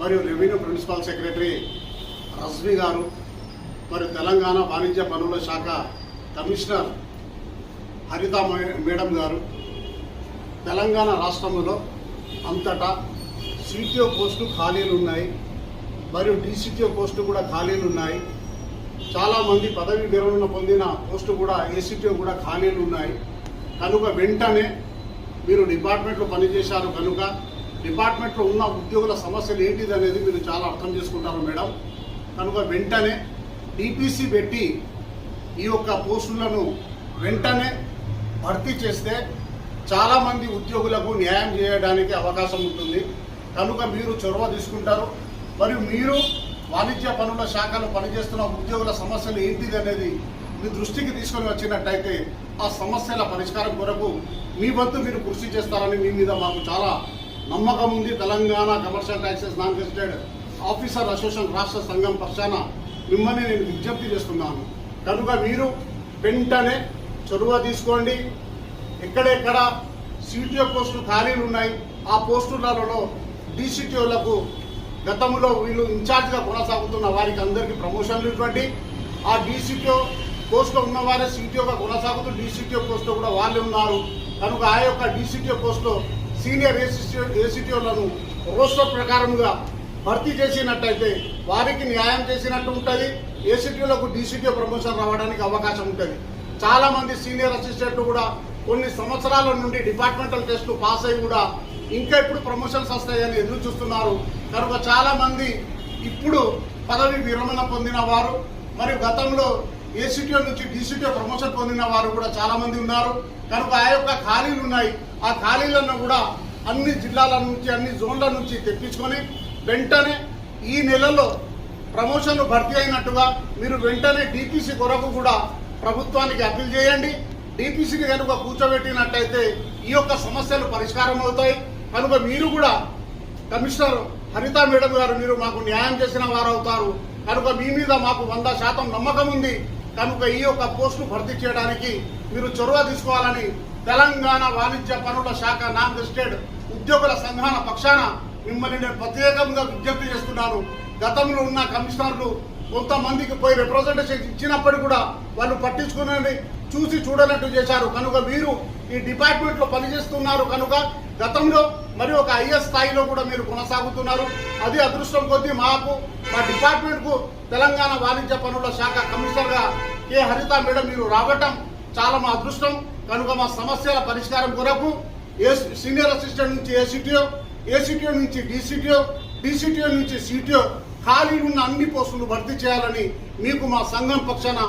మరియు revenue principal secretary Razvi గారు మరియు తెలంగాణ వాణిజ్య పనుల శాఖ కమిషనర్ హరిత మే- మేడం గారు. తెలంగాణ రాష్ట్రంలో అంతటా సిటిఓ పోస్టు ఖాళీలు ఉన్నాయి మరియు డీసీటీఓ పోస్టు కూడా ఖాళీలు ఉన్నాయి చాలామంది పదవి విరమణ పొందిన పోస్టు కూడా ఏసీటీఓ కూడా ఖాళీలు ఉన్నాయి కనుక వెంటనే మీరు డిపార్ట్మెంట్లో పనిచేశారు కనుక డిపార్ట్మెంట్లో ఉన్న ఉద్యోగుల సమస్యలు ఏంటిది అనేది మీరు చాలా అర్థం చేసుకుంటారు మేడం. కనుక వెంటనే డిపిసి పెట్టి ఈ యొక్క పోస్టులను వెంటనే భర్తీ చేస్తే చాలామంది ఉద్యోగులకు న్యాయం చేయడానికి అవకాశం ఉంటుంది. కనుక మీరు చొరవ తీసుకుంటారు. మరియు మీరు వాణిజ్య పనుల శాఖలో పనిచేస్తున్న ఉద్యోగుల సమస్యలు ఏంటిది అనేది మీ దృష్టికి తీసుకొని వచ్చినట్టయితే ఆ సమస్యల పరిష్కారం కొరకు మీ వంతు మీరు కృషి చేస్తారని మీ మీద మాకు చాలా నమ్మకం ఉంది Telangana commercial taxes non gazetted officer association రాష్ట్ర సంఘం పక్షాన మిమ్మల్ని నేను విజ్ఞప్తి చేస్తున్నాను. కనుక మీరు వెంటనే చొరవ తీసుకోండి. ఎక్కడెక్కడ సిటిఓ పోస్టులు ఖాళీలు ఉన్నాయి ఆ పోస్టులలో డీసీటీఓలకు గతంలో వీళ్ళు ఇన్ఛార్జ్గా కొనసాగుతున్న వారికి అందరికీ ప్రమోషన్లు ఇవ్వండి. ఆ డీసీటీఓ పోస్టులో ఉన్నవారే సిటిఓగా కొనసాగుతూ డీసీటీఓ పోస్టులో కూడా వాళ్ళే ఉన్నారు. కనుక ఆ యొక్క డీసీటీఓ పోస్టులో సీనియర్ ఏసీటీఓ ఏసీటీఓలను రోస్టర్ ప్రకారంగా భర్తీ చేసినట్టయితే వారికి న్యాయం చేసినట్టు ఉంటుంది. ఏసీటీఓలకు డీసీటీఓ ప్రమోషన్ రావడానికి అవకాశం ఉంటుంది. చాలా మంది సీనియర్ అసిస్టెంట్లు కూడా కొన్ని సంవత్సరాల నుండి డిపార్ట్మెంటల్ టెస్టులు పాస్ అయ్యి కూడా ఇంకా ఇప్పుడు ప్రమోషన్స్ వస్తాయని ఎదురు చూస్తున్నారు. కనుక చాలా మంది ఇప్పుడు పదవి విరమణ పొందిన వారు మరియు గతంలో ఏసీటీఓ నుంచి డీసీటీఓ ప్రమోషన్ పొందిన వారు కూడా చాలా మంది ఉన్నారు. కనుక ఆ యొక్క ఖాళీలు ఉన్నాయి. ఆ ఖాళీలను కూడా అన్ని జిల్లాల నుంచి అన్ని జోన్ల నుంచి తెప్పించుకొని వెంటనే ఈ నెలలో ప్రమోషన్లు భర్తీ అయినట్టుగా మీరు వెంటనే డిపిసి కొరకు కూడా ప్రభుత్వానికి అప్పీల్ చేయండి. డిపిసిని కనుక కూర్చోబెట్టినట్టయితే ఈ యొక్క సమస్యలు పరిష్కారం అవుతాయి. కనుక మీరు కూడా కమిషనర్ హరిత మేడం గారు మీరు మాకు న్యాయం చేసిన వారు అవుతారు. కనుక మీ మీద మాకు వంద శాతం నమ్మకం ఉంది. కనుక ఈ యొక్క పోస్టు భర్తీ చేయడానికి మీరు చొరవ తీసుకోవాలని తెలంగాణ వాణిజ్య పనుల శాఖ నాన్ లిస్టెడ్ ఉద్యోగుల సంఘాల పక్షాన మిమ్మల్ని నేను ప్రత్యేకంగా విజ్ఞప్తి చేస్తున్నాను. గతంలో ఉన్న కమిషనర్లు కొంతమందికి పోయి రిప్రజెంటేషన్ ఇచ్చినప్పటికీ కూడా వాళ్ళు పట్టించుకునేది చూసి చూడనట్టు చేశారు. కనుక మీరు ఈ డిపార్ట్మెంట్లో పనిచేస్తున్నారు కనుక గతంలో మరి ఒక ఐఎస్ స్థాయిలో కూడా మీరు కొనసాగుతున్నారు. అది అదృష్టం కొద్దీ మాకు మా డిపార్ట్మెంట్కు తెలంగాణ వాణిజ్య పనుల శాఖ కమిషనర్గా కె. హరిత మేడం మీరు రావటం చాలా మా అదృష్టం. కనుక మా సమస్యల పరిష్కారం కొరకు ఏ సీనియర్ అసిస్టెంట్ నుంచి ఏసీటీఓ ఏసీటీఓ నుంచి డీసీటీఓ డీసీటీఓ నుంచి సిటీఓ ఖాళీ ఉన్న అన్ని పోస్టులు భర్తీ చేయాలని మీకు మా సంఘం పక్షాన